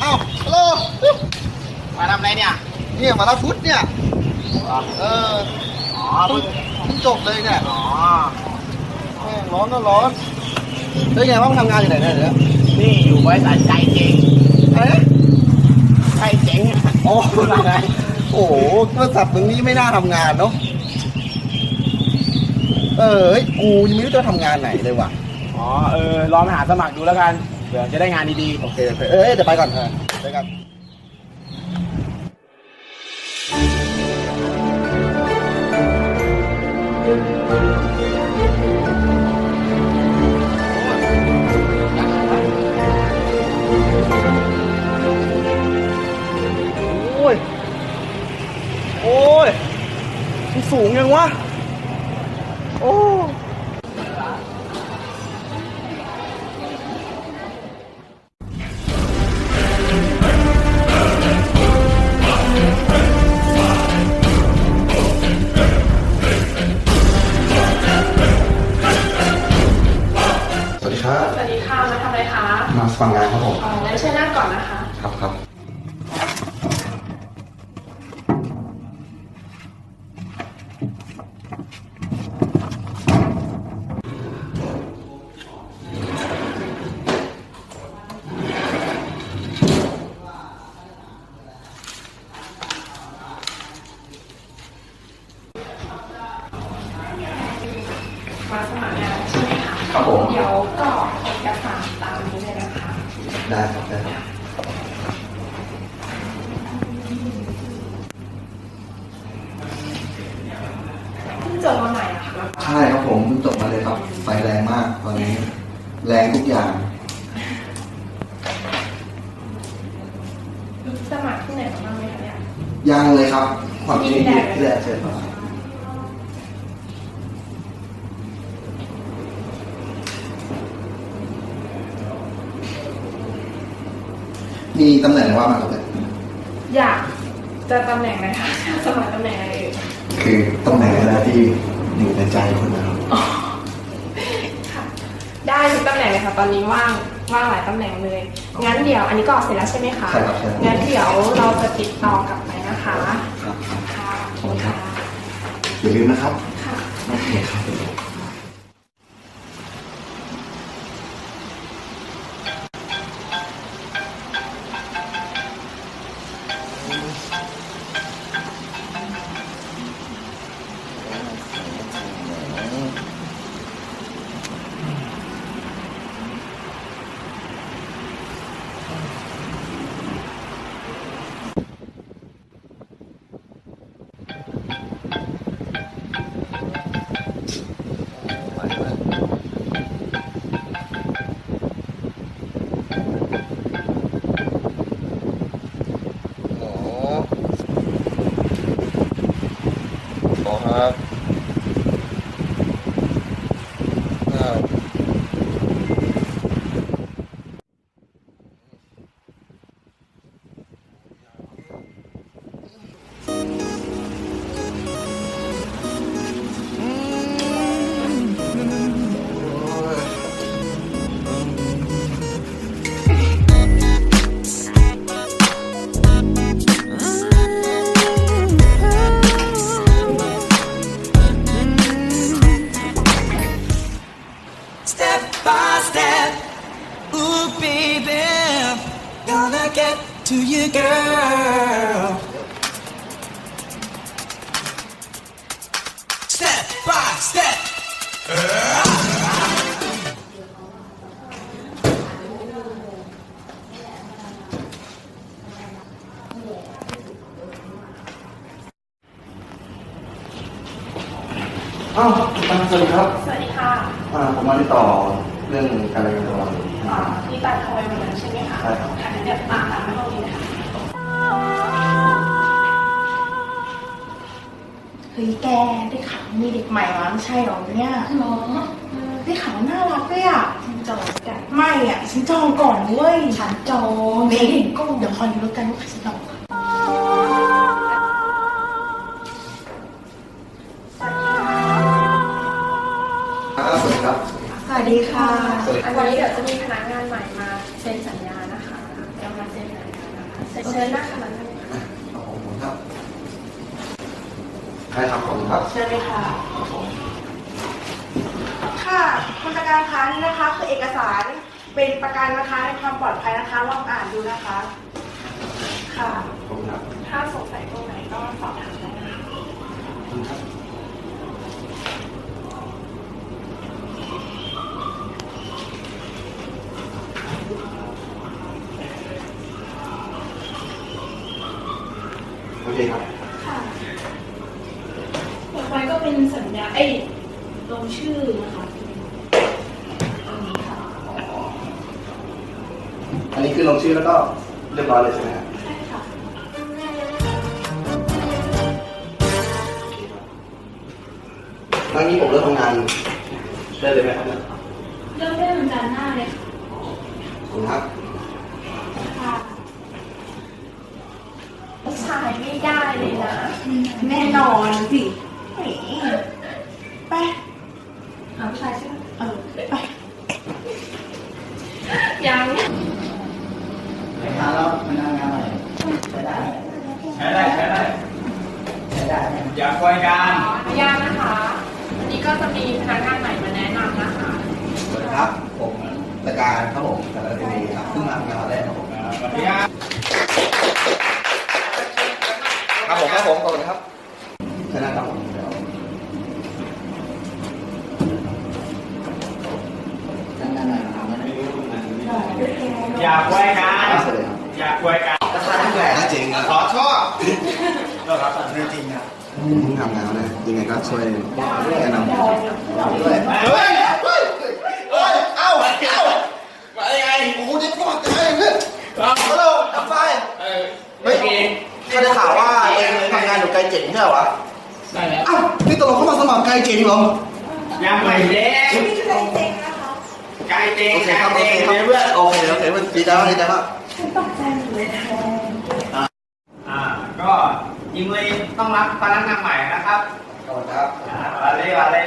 เอ้าฮัลโหลมาทำอะไรเนี่ยเนี่ยมารับฟุตเนี่ย เอออ๋อเพิ่งพิ่งจบเลยเนี่ยอ๋อร้อนนะร้อนแล้วไงว่างทำงานอยู่ไหนเนี่ยเดี๋ยวนี่อยู่บริษัทใจเจ๋งเฮ้ยใจเจ๋งโอ้โอ้โหบริษัทมึงนี้ไม่น่าทำงานเนาะ เออกูยังไม่รู้จะทำงานไหนเลยว่ะ อ๋อเออลองหาสมัครดูแล้วกัน เดี๋ยวจะได้งานดีโอเคโอเคเอ้ยเดี๋ยวไปก่อนเออไปกันโอ้ย โอ้ยมันสูงยังวะ โอ้ ผมอ๋องั้นเชิญนั่งก่อนนะคะ ครับครับมาสมัครงานใช่ไหมคะครับผม เดี๋ยวกรอก ได้ครับได้ครับเพิ่งเจอมาใหม่อะค่ะใช่ครับผมเพิ่งจบมาเลยครับ ไฟแรงมากตอนนี้ แรงทุกอย่าง สมัครที่ไหนมาบ้างไหมคะเนี่ยยังเลยครับ ความจริงที่ที่แรกเชิญมา มีตำแหน่งอะไรว่ามาครับเนี่ยอยากจะตำแหน่งไหนคะสมัครตำแหน่งอะไรเอ่ยคือตำแหน่งอะไรที่อยู่ในใจคุณนะครับค่ะ ได้ทุกตำแหน่งเลยค่ะ ตอนนี้ว่างว่างหลายตำแหน่งเลย งั้นเดี๋ยวอันนี้กรอกเสร็จแล้วใช่ไหมคะ ใช่ครับใช่ครับงั้นเดี๋ยวเราจะติดต่อกลับไปนะคะครับครับค่ะขอบคุณครับอย่าลืมนะครับ ค่ะ โอเคครับ ครับ สวัสดีครับสวัสดีค่ะอ่าผมมาติดต่อเรื่องการเรียนตัวอ่าที่ตัดทอยวันนั้นใช่ไหมคะใช่ครับค่ะงั้นเดี๋ยวตามตามไปห้องนี้นะคะเฮ้ยแกได้ข่าวมีเด็กใหม่มาไม่ใช่หรอเนี่ยหรอได้ข่าวน่ารักด้วยอะฉันจองกันไม่อะฉันจองก่อนเว้ยฉันจองเห็นก็เดี๋ยวคอยดูแล้วกันว่าใครจะจอง วัสดีค่ะสวัสดีอันวันนี้เดี๋ยวจะมีพนักงานใหม่มาเซ็นสัญญานะคะเดี๋ยวมาเซ็นสัญญานะคะเชิญนั่งค่ะขอบคุณครับได้ครับผมครับ เชิญเลยค่ะ ค่ะคุณจักรคะนี่นะคะคือเอกสารเป็นประกันนะคะในความปลอดภัยนะคะลองอ่านดูนะคะ ค่ะผมครับ ถ้าสงสัยตรงไหนก็สอบถามได้นะคะโอ เคครับ ค่ะ ต่อไปก็เป็นสัญญาเอ้ยลงชื่อนะคะตรงนี้ค่ะอันนี้คือลงชื่อแล้วก็เรียบร้อยเลยใช่ไหมครับใช่ค่ะครั้งนี้ผมเริ่มทำงานได้เลยไหมครับเนี่ยเริ่มได้วันจันทร์หน้าเลยค่ะ ขอบคุณครับ ค่ะผู้ ชายไม่ได้เลยนะ แน่นอนสิแหมไปหาผู้ชายใช่ไหมเออไปยังใช้ได้ใช้ได้อย่าควยกันขออนุญาตนะคะวันนี้ก็จะมีพนักงานใหม่มาแนะนำนะคะสวัสดีครับ ผมตะการครับผมจากรัฐทีวีครับเพิ่งมาทำงานวันแรกครับผมสวัสดีครับ ครับผมครับผมขอบคุณครับชนะครับผมอย่าควยกันสวัสดีครับอย่าควยกันราคาที่แหวนจริงอะขอชอบจริงอะเพิ่งทำงานเลยยังไงก็ช่วยแนะนำด้วยเฮ้ยเฮ้ยเฮ้ยเอ้าเอ้ามาได้ไงโอ้โหนี่ก็มาได้เพื่อนฮัลโหลอัพไฟเฮ้ยก็ได้ข่าวว่า ลเจ๋งใช่เหรอวะใช่แล้วอ้าวนี่ตกลงเข้ามาสมัครไกลเจ๋งเหรอ ยังไม่เด็กนี่คือเต็งๆนะคะไก่เต็งโอเคไก่ครับโอเต็เคงครับเพื่อนโอเคโอเคเพื่อนดีใจมากดีใจมากฉันตกใจหมดเลยแทนอ่า ก็ยิงเลยต้องรับพนักงานใหม่นะครับขอบคุณครับอ่ามาเลยมาเลย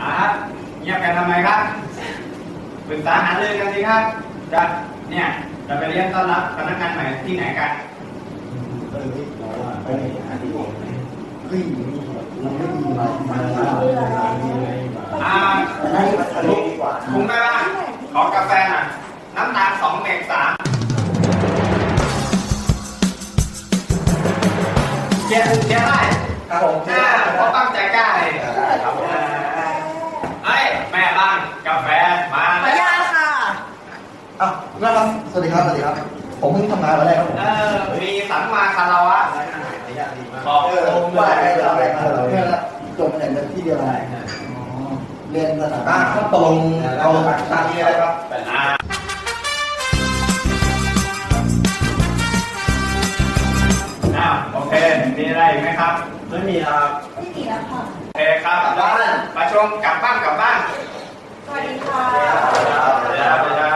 อ่าเงียบกันทำไมครับปรึกษาหารือกันสิครับจะเนี่ยจะไปเรียนต้อนรับพนักงานใหม่ที่ไหนกัน อ่าลุงลุงแม่บ้านขอกาแฟหน่อยน้ำตาลสองเมกสามเจ๊เจ๊ได้ครับผมอ่าเขาตั้งใจกล้าเลยครับผมเฮ้ยแม่บ้านกาแฟมาขออนุญาตค่ะอ้าวนะครับ สวัสดีครับ สวัสดีครับ ผมเพิ่งทำงานวันแรกครับผม เออมีสัมมาคารวะ ขอบคุณว่าไอ้เราไปเออเพื่อนละจบมาจากที่เดียวกันเรียนสถาบัอ่านครับตกลงเอาตามนี้อะไรครับอ่าอ้าวโอเค มีอะไรอีกไหมครับ ไม่มีครับไม่มีแล้วค่ะโอเคครับกลับบ้านมาชมกลับบ้านกลับบ้าน สวัสดีค่ะครับสวัสดีครับ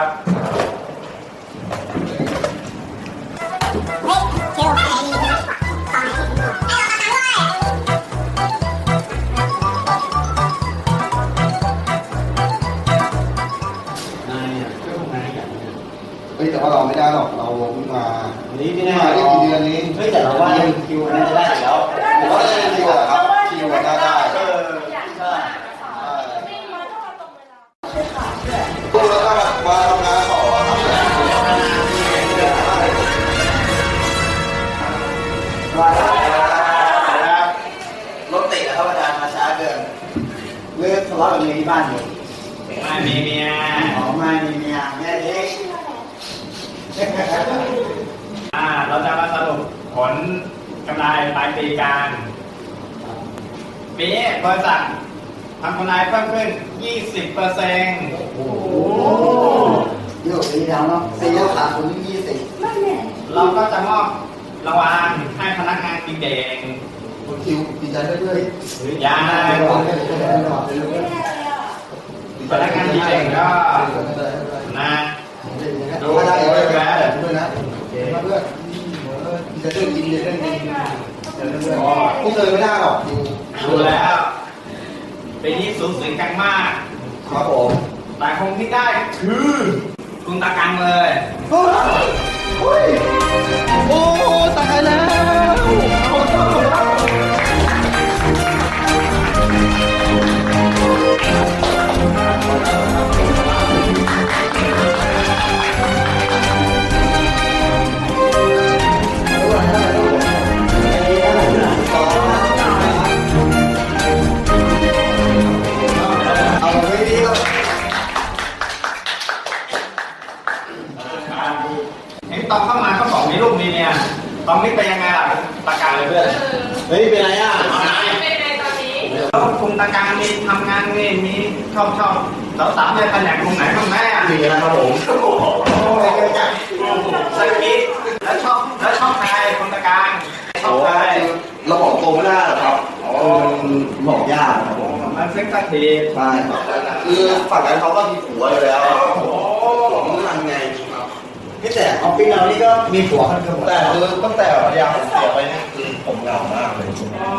วัสดีครับเฮ้ยแต่ว่าเราไม่ได้หรอกเราเพิ่งมานี่เพิ่ไม่งได้มาได้กี่เดือนนี้เฮ้ยแต่เราว่าคิวน่าจะได้อยู่แล้วผมว่าได้คิวอะครับคิวอะได้ได้เออพูดแล้วก็มาทำงานต่อครับรถติดนะครับอาจารย์มาช้าเกินเลิกทะเลาะกับเมียที่บ้านอยู่ไม่มีเมียออกมามีเมียแม่เล็ก อ่าเราจะมาสรุปผลกำไรปลายปีกันปีนี้บริษัททำกำไรเพิ่มขึ้น 20เปอร์เซ็นต์โอ้เยอะปีแล้วเนาะปีแล้วขาดคนที่ยี่สิบเราก็จะมอบรางวัลให้พนักงานดีเด่นคุณคิวดีใจด้วยด้วยยาไม่รอดไม่รอดพนักงานดีเด่นก็นะ ดูได้ด้วยนะด้วยนะเพื่อนจะเรื่องจริงเรื่องจริงพวกเธอไม่ได้หรอกดูแล้วปีนี้สูงสิงกันมากครับผมแต่คงที่ได้คือคุณตากังเลยโอ้ยโอ้ตายแล้ว รงไหนบ้างไหมอะดีนะครับผมสักทีแล้วชอบแล้วชอบใครคุณตาการชอบใครเราบอกตรงไม่ได้หรอกครับเออมันบอกยากครับผมมันเซ็กสักทีใช่ครับคือฝั่งนั้นเขาก็มีผัวอยู่แล้วโอ้โหผมทำไงครับพี่แต่ออฟฟิศเรานี่ก็มีผัวกันเกือบหมดแต่คือตั้งแต่ภรรยาผมเสียไปนี่คือผมเหงามากเลยอ๋อ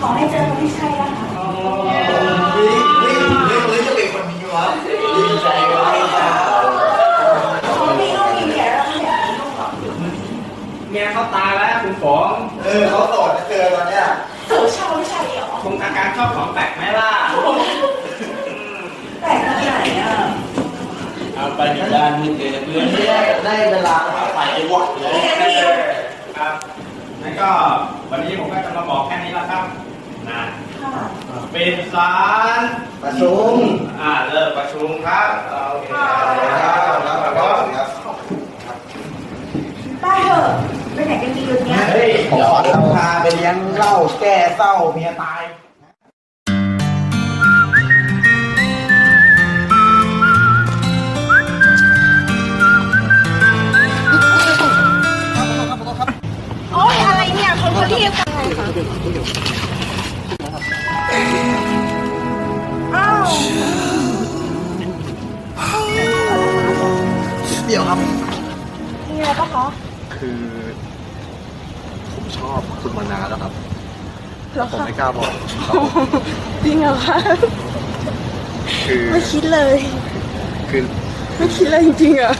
ขอให้เจอคนที่ใช่นะคะ ออเขาโสดจะเจอตอนเนี้ยสูชอบไม่ใช่หรอคุณตาการชอบของแปลกไหมล่ะแต่ขนาดไหนอะเอาไปอยู่ด้านนี้เจอเพื่อนได้เวลาไปไอ้วะเลยครับนั่นก็วันนี้ผมก็จะมาบอกแค่นี้แล้วครับนะค่ะปิดสารประชุมอ่าเลิกประชุมครับโอเคครับแล้วก็ครับไปเถอะ ไปไหนกันดีวันเนี้ย เฮ้ยขอเราพาไปเลี้ยงเหล้าแก้เศร้าเมียตาย คุณมานานแล้วครับเหรอผมคะไม่กล้าบอกจริงเหรอคะคือไม่คิดเลย คือไม่คิดเลยจริงๆอะ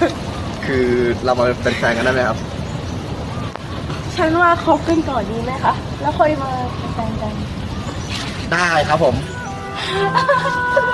คือเรามาเป็นแฟนกันได้ไหมครับ ฉันว่าคบกันก่อนดีไหมคะแล้วค่อยมาเป็นแฟนกัน ได้ครับผมทำไม